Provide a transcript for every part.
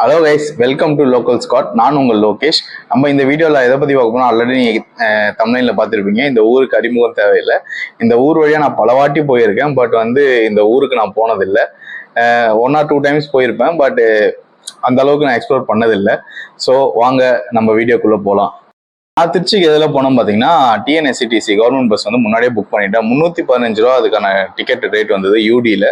Hello guys welcome to local scot நான் உங்கள் லோகேஷ். நம்ம இந்த வீடியோவில் எதை பற்றி பார்க்க போனால் ஆல்ரெடி நீங்கள் தமிழில் பார்த்துருப்பீங்க. இந்த ஊருக்கு அறிமுகம் தேவையில்லை. இந்த ஊர் வழியாக நான் பல வாட்டி போயிருக்கேன். பட் வந்து இந்த ஊருக்கு நான் போனதில்லை. ஒன் ஆர் டூ டைம்ஸ் போயிருப்பேன். பட் அந்த அளவுக்கு நான் எக்ஸ்ப்ளோர் பண்ணதில்லை. ஸோ வாங்க நம்ம வீடியோக்குள்ளே போகலாம் நான் திருச்சிக்கு எதில் போனோம் பார்த்தீங்கன்னா டிஎன்எஸ்சிடிசி கவர்மெண்ட் பஸ் வந்து முன்னாடியே புக் பண்ணிட்டேன். முந்நூற்றி பதினஞ்சு ரூபா அதுக்கான டிக்கெட் ரேட் வந்தது யூடியில்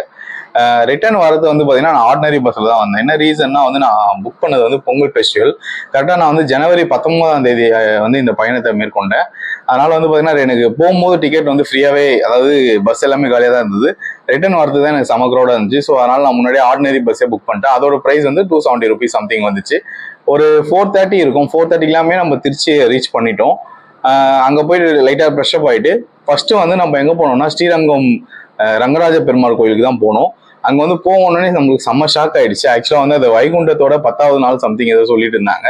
ரிட்டர்ன் வரது வந்து பார்த்தீங்கன்னா நான் ஆர்டினரி பஸ்ஸில் தான் வந்தேன். என்ன ரீசன்னா வந்து நான் புக் பண்ணது வந்து பொங்கல் ஃபெஸ்டிவல் கரெக்டாக நான் வந்து ஜனவரி பத்தொன்பதாம் தேதி வந்து இந்த பயணத்தை மேற்கொண்டேன். அதனால வந்து பார்த்தீங்கன்னா எனக்கு போகும்போது டிக்கெட் வந்து ஃப்ரீயாகவே அதாவது பஸ் எல்லாமே காலியாக தான் இருந்தது. ரிட்டர்ன் வரது தான் எனக்கு சமக்கரோட இருந்துச்சு. ஸோ அதனால நான் முன்னாடியே ஆர்டினரி பஸ்ஸே புக் பண்ணிட்டேன். அதோட ப்ரைஸ் வந்து டூ செவன்ட்டி ருபீஸ் சம்திங் வந்துச்சு. ஒரு ஃபோர் தேர்ட்டி இருக்கும். ஃபோர் தேர்ட்டிக்கெல்லாமே நம்ம திருச்சி ரீச் பண்ணிட்டோம். அங்கே போயிட்டு லைட்டாக ஃப்ரெஷ்அப் ஆகிட்டு ஃபர்ஸ்ட் வந்து நம்ம எங்கே போனோம்னா ஸ்ரீரங்கம் ரங்கராஜ பெருமாள் கோயிலுக்கு தான் போனோம். அங்க வந்து போகணுன்னே நம்மளுக்கு செம்ம ஷாக் ஆயிடுச்சு. ஆக்சுவலா வந்து அது வைகுண்டத்தோட பத்தாவது நாள் சம்திங் ஏதோ சொல்லிட்டு இருந்தாங்க.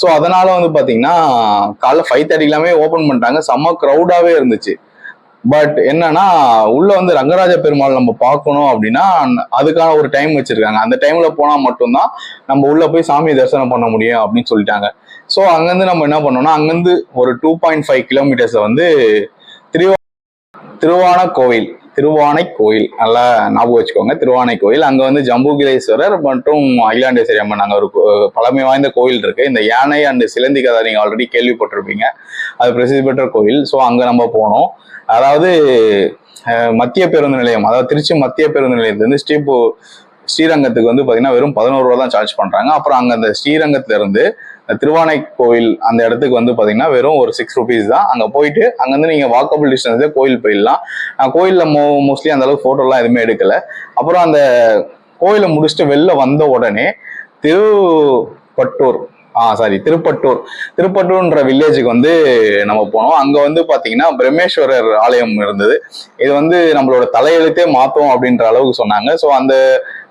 ஸோ அதனால வந்து பாத்தீங்கன்னா காலைல ஃபைவ் தேர்ட்டிக்கெல்லாமே ஓப்பன் பண்ணிட்டாங்க. செம்ம க்ரௌடாவே இருந்துச்சு. பட் என்னன்னா உள்ள வந்து ரங்கராஜ பெருமாள் நம்ம பார்க்கணும் அப்படின்னா அதுக்கான ஒரு டைம் வச்சிருக்காங்க. அந்த டைம்ல போனா மட்டும்தான் நம்ம உள்ள போய் சாமி தரிசனம் பண்ண முடியும் அப்படின்னு சொல்லிட்டாங்க. ஸோ அங்கேருந்து நம்ம என்ன பண்ணோம்னா அங்கேருந்து ஒரு டூ பாயிண்ட் ஃபைவ் கிலோமீட்டர்ஸை வந்து திருவா திருவான கோவில். திருவானை கோயில் நல்லா ஞாபகம் வச்சுக்கோங்க திருவானை கோயில் அங்க வந்து ஜம்புகிலேஸ்வரர் மற்றும் அகிலாண்டேஸ்வரி அம்மன். அங்கே ஒரு பழமை வாய்ந்த கோயில் இருக்கு. இந்த யானை அண்ட் சிலந்தி கதை நீங்க ஆல்ரெடி கேள்விப்பட்டிருப்பீங்க. அது பிரசித்தி பெற்ற கோயில். ஸோ அங்க நம்ம போனோம். அதாவது மத்திய பேருந்து நிலையம் அதாவது திருச்சி மத்திய பேருந்து நிலையத்துலேருந்து ஸ்ரீபு ஸ்ரீரங்கத்துக்கு வந்து பார்த்தீங்கன்னா வெறும் பதினோரு ரூபா தான் சார்ஜ் பண்றாங்க. அப்புறம் அங்கே அந்த ஸ்ரீரங்கத்துலேருந்து திருவானை கோவில் அந்த இடத்துக்கு வந்து பார்த்தீங்கன்னா வெறும் ஒரு சிக்ஸ் ருபீஸ் தான். அங்கே போயிட்டு அங்கேருந்து நீங்கள் வாக்கபிள் டிஸ்டன்ஸே கோயில் போயிடலாம். நான் மோ மோஸ்ட்லி அந்த அளவுக்கு ஃபோட்டோலாம் எதுவுமே எடுக்கலை. அப்புறம் அந்த கோயிலை முடிச்சுட்டு வெளில வந்த உடனே திருப்பட்டூர் ஆ சாரி திருப்பட்டூர். திருப்பட்டூர்ன்ற வில்லேஜுக்கு வந்து நம்ம போனோம். அங்க வந்து பாத்தீங்கன்னா பிரம்மேஸ்வரர் ஆலயம் இருந்தது. இது வந்து நம்மளோட தலையெழுத்தே மாத்தோம் அப்படின்ற அளவுக்கு சொன்னாங்க. ஸோ அந்த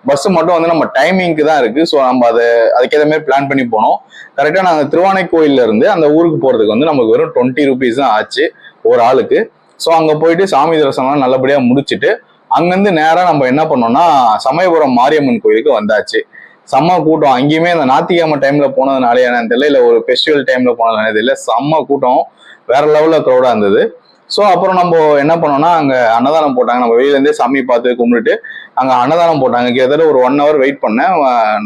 பஸ் மட்டும் வந்து நம்ம டைமிங்க்கு தான் இருக்கு. ஸோ நம்ம அதை அதுக்கேற்ற மாதிரி பிளான் பண்ணி போனோம். கரெக்டாக நாங்கள் திருவானை கோயில்ல இருந்து அந்த ஊருக்கு போறதுக்கு வந்து நமக்கு வெறும் டுவெண்ட்டி ருபீஸ் தான் ஆச்சு ஒரு ஆளுக்கு. ஸோ அங்கே போயிட்டு சாமி தரிசனம் நல்லபடியாக முடிச்சுட்டு அங்கேருந்து நேராக நம்ம என்ன பண்ணோம்னா சமயபுரம் மாரியம்மன் கோயிலுக்கு வந்தாச்சு. செம்ம கூட்டம். அங்கேயுமே அந்த ஞாத்திக்கிழமை டைம்ல போனதுனால என்னன்னு தெரியல இல்லை ஒரு ஃபெஸ்டிவல் டைம்ல போனதுனால தெரியல செம்ம கூட்டம். வேற லெவலில் க்ரௌடாக இருந்தது. ஸோ அப்புறம் நம்ம என்ன பண்ணோம்னா அங்கே அன்னதானம் போட்டாங்க. நம்ம வெளியிலேருந்தே சாமி பார்த்து கும்பிட்டுட்டு அங்கே அன்னதானம் போட்டாங்க. கிட்டத்தட்ட ஒரு ஒன் ஹவர் வெயிட் பண்ணேன்.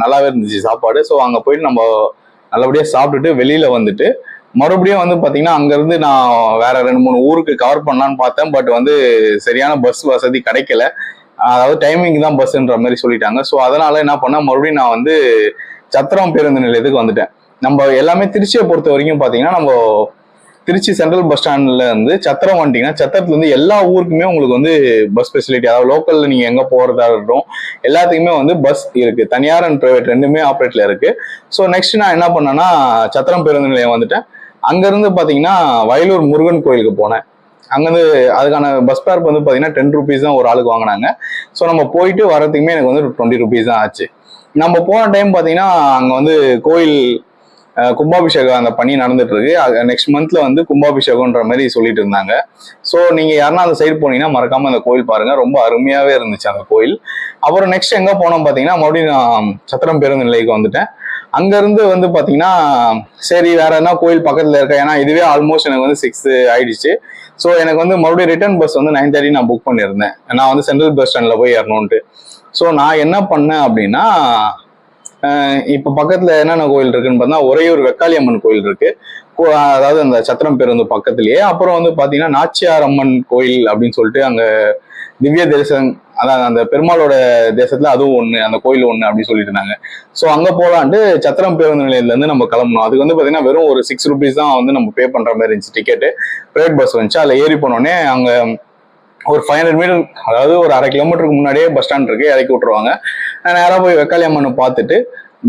நல்லாவே இருந்துச்சு சாப்பாடு. ஸோ அங்கே போயிட்டு நம்ம நல்லபடியாக சாப்பிட்டுட்டு வெளியில் வந்துட்டு மறுபடியும் வந்து பார்த்தீங்கன்னா அங்கேருந்து நான் வேற ரெண்டு மூணு ஊருக்கு கவர் பண்ணலான்னு பார்த்தேன். பட் வந்து சரியான பஸ் வசதி கிடைக்கல. அதாவது டைமிங் தான் பஸ்ன்ற மாதிரி சொல்லிட்டாங்க. ஸோ அதனால என்ன பண்ணேன்? மறுபடியும் நான் வந்து சத்திரம் பேருந்து நிலையத்துக்கு வந்துட்டேன். நம்ம எல்லாமே திருச்சியை பொறுத்த வரைக்கும் பார்த்தீங்கன்னா நம்ம திருச்சி சென்ட்ரல் பஸ் ஸ்டாண்ட்ல இருந்து சத்திரம் வந்துட்டீங்கன்னா சத்திரத்துல இருந்து எல்லா ஊருக்குமே உங்களுக்கு வந்து பஸ் ஃபெசிலிட்டி அதாவது லோக்கல்ல நீங்க எங்க போறதா இருக்கட்டும் எல்லாத்துக்குமே வந்து பஸ் இருக்கு. தனியார் அண்ட் பிரைவேட் ரெண்டுமே ஆப்ரேட்ல இருக்கு. ஸோ நெக்ஸ்ட் நான் என்ன பண்ணேன்னா சத்திரம் பேருந்து நிலையம் வந்துட்டேன். அங்கிருந்து பார்த்தீங்கன்னா வயலூர் முருகன் கோயிலுக்கு போனேன். அங்கேருந்து அதுக்கான பஸ் ஃபேர் வந்து பார்த்தீங்கன்னா டென் ருபீஸ் தான் ஒரு ஆளுக்கு வாங்கினாங்க. ஸோ நம்ம போயிட்டு வரதுக்குமே எனக்கு வந்து டுவெண்ட்டி ருபீஸ் தான் ஆச்சு. நம்ம போன டைம் பார்த்தீங்கன்னா அங்கே வந்து கோயில் கும்பாபிஷேகம் அந்த பணி நடந்துட்டு இருக்கு. நெக்ஸ்ட் மந்த்ல வந்து கும்பாபிஷேகம்ன்ற மாதிரி சொல்லிட்டு இருந்தாங்க. ஸோ நீங்க யாருன்னா அந்த சைடு போனீங்கன்னா மறக்காம அந்த கோயில் பாருங்க. ரொம்ப அருமையாவே இருந்துச்சு அந்த கோயில். அப்புறம் நெக்ஸ்ட் எங்க போனோம் பார்த்தீங்கன்னா மறுபடியும் நான் சத்திரம் பேருந்து நிலைக்கு வந்துட்டேன். அங்கேருந்து வந்து பார்த்தீங்கன்னா சரி வேற என்ன கோயில் பக்கத்தில் இருக்க? ஏன்னா இதுவே ஆல்மோஸ்ட் எனக்கு வந்து சிக்ஸ் ஆயிடுச்சு. ஸோ எனக்கு வந்து மறுபடியும் ரிட்டர்ன் பஸ் வந்து நைன் தேர்ட்டி நான் புக் பண்ணியிருந்தேன். நான் வந்து சென்ட்ரல் பஸ் ஸ்டாண்டில் போய் ஏறணும்ட்டு ஸோ நான் என்ன பண்ணேன் அப்படின்னா இப்போ பக்கத்தில் என்னென்ன கோயில் இருக்குன்னு பார்த்தா ஒரே ஒரு வெக்காளியம்மன் கோயில் இருக்கு. கோ- அதாவது அந்த சத்திரம் பேருந்து பக்கத்துலேயே. அப்புறம் வந்து பார்த்தீங்கன்னா நாச்சியார் அம்மன் கோயில் அப்படின்னு சொல்லிட்டு அங்கே திவ்ய தரிசனம் அதான் அந்த பெருமாளோட தேசத்துல அதுவும் ஒண்ணு அந்த கோயில் ஒண்ணு அப்படின்னு சொல்லிட்டு இருந்தாங்க. ஸோ அங்க போலான்ட்டு சத்திரம் பேருந்து நிலையத்துல இருந்து நம்ம கிளம்பணும் அதுக்கு வந்து பாத்தீங்கன்னா வெறும் ஒரு சிக்ஸ் ருபீஸ் தான் வந்து நம்ம பே பண்ற மாதிரி இருந்துச்சு டிக்கெட்டு பிரைவேட் பஸ் வந்துச்சு. அதில் ஏறி போனோடனே அங்க ஒரு ஃபைவ் ஹண்ட்ரட் மீட்டர் அதாவது ஒரு அரை கிலோமீட்டருக்கு முன்னாடியே பஸ் ஸ்டாண்ட் இருக்கு இறக்கி விட்டுருவாங்க. நேராக போய் வெக்காளி அம்மனை பார்த்துட்டு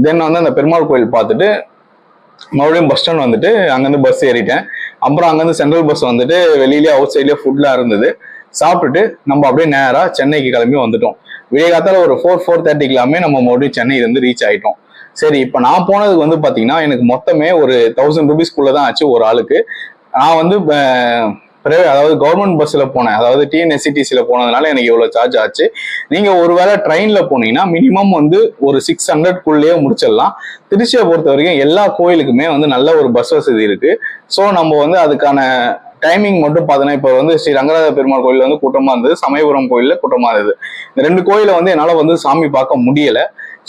தென் வந்து அந்த பெருமாள் கோயில் பார்த்துட்டு மறுபடியும் பஸ் ஸ்டாண்ட் வந்துட்டு அங்கேருந்து பஸ் ஏறிட்டேன். அப்புறம் அங்கேருந்து சென்ட்ரல் பஸ் வந்துட்டு வெளியிலேயே அவுட் சைட்லேயே ஃபுட்லாம் இருந்தது. சாப்பிட்டுட்டு நம்ம அப்படியே நேராக சென்னைக்கு கிளம்பி வந்துட்டோம். விடியகாத்தால ஒரு ஃபோர் ஃபோர் தேர்ட்டிக்கெல்லாமே நம்ம மறுபடியும் சென்னை இருந்து ரீச் ஆயிட்டோம். சரி இப்போ நான் போனதுக்கு வந்து பார்த்தீங்கன்னா எனக்கு மொத்தமே ஒரு தௌசண்ட் ருபீஸ்க்குள்ளே தான் ஆச்சு ஒரு ஆளுக்கு. நான் வந்து பிரைவேட் அதாவது கவர்மெண்ட் பஸ்ஸில் போனேன். அதாவது டிஎன்எஸ்சிடிசியில் போனதுனால எனக்கு இவ்வளோ சார்ஜ் ஆச்சு. நீங்கள் ஒருவேளை ட்ரெயினில் போனீங்கன்னா மினிமம் வந்து ஒரு சிக்ஸ் ஹண்ட்ரட்குள்ளேயே முடிச்சிடலாம். திருச்சியை பொறுத்த வரைக்கும் எல்லா கோயிலுக்குமே வந்து நல்ல ஒரு பஸ் வசதி இருக்குது ஸோ நம்ம வந்து அதுக்கான டைமிங் மட்டும் பார்த்தீங்கன்னா இப்போ வந்து ஸ்ரீ ரங்கராஜ பெருமாள் கோயில் வந்து கூட்டமாக இருந்தது. சமயபுரம் கோயிலில் கூட்டமாக இருந்தது. இந்த ரெண்டு கோயிலை வந்து என்னால் வந்து சாமி பார்க்க முடியல.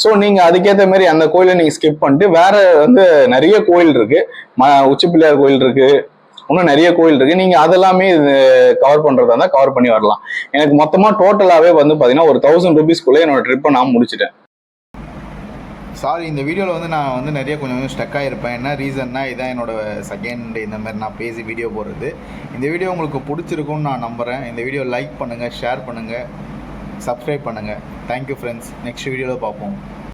ஸோ நீங்கள் அதுக்கேற்ற மாதிரி அந்த கோயிலை நீங்கள் ஸ்கிப் பண்ணிட்டு வேற வந்து நிறைய கோயில் இருக்கு. ம உச்சிப்பிள்ளையார் கோயில் இருக்கு. இன்னும் நிறைய கோயில் இருக்கு. நீங்க அதெல்லாமே கவர் பண்றதா இருந்தால் கவர் பண்ணி வரலாம். எனக்கு மொத்தமா டோட்டலாவே வந்து பாத்தீங்கன்னா ஒரு தௌசண்ட் ருபீஸ்க்குள்ளே என்னோட ட்ரிப்பை நான் முடிச்சிட்டேன். சாரி இந்த வீடியோவில் வந்து நான் வந்து நிறைய கொஞ்சம் கொஞ்சம் ஸ்டக் ஆகிருப்பேன் என்ன ரீசன்னா இதான் என்னோட செகண்ட் இந்த மாதிரி நான் பேசி வீடியோ போடுறது. இந்த வீடியோ உங்களுக்கு பிடிச்சிருக்கும்னு நான் நம்புகிறேன் இந்த வீடியோ லைக் பண்ணுங்கள் ஷேர் பண்ணுங்கள் சப்ஸ்கிரைப் பண்ணுங்கள் தேங்க்யூ ஃப்ரெண்ட்ஸ் நெக்ஸ்ட் வீடியோவில் பார்ப்போம்.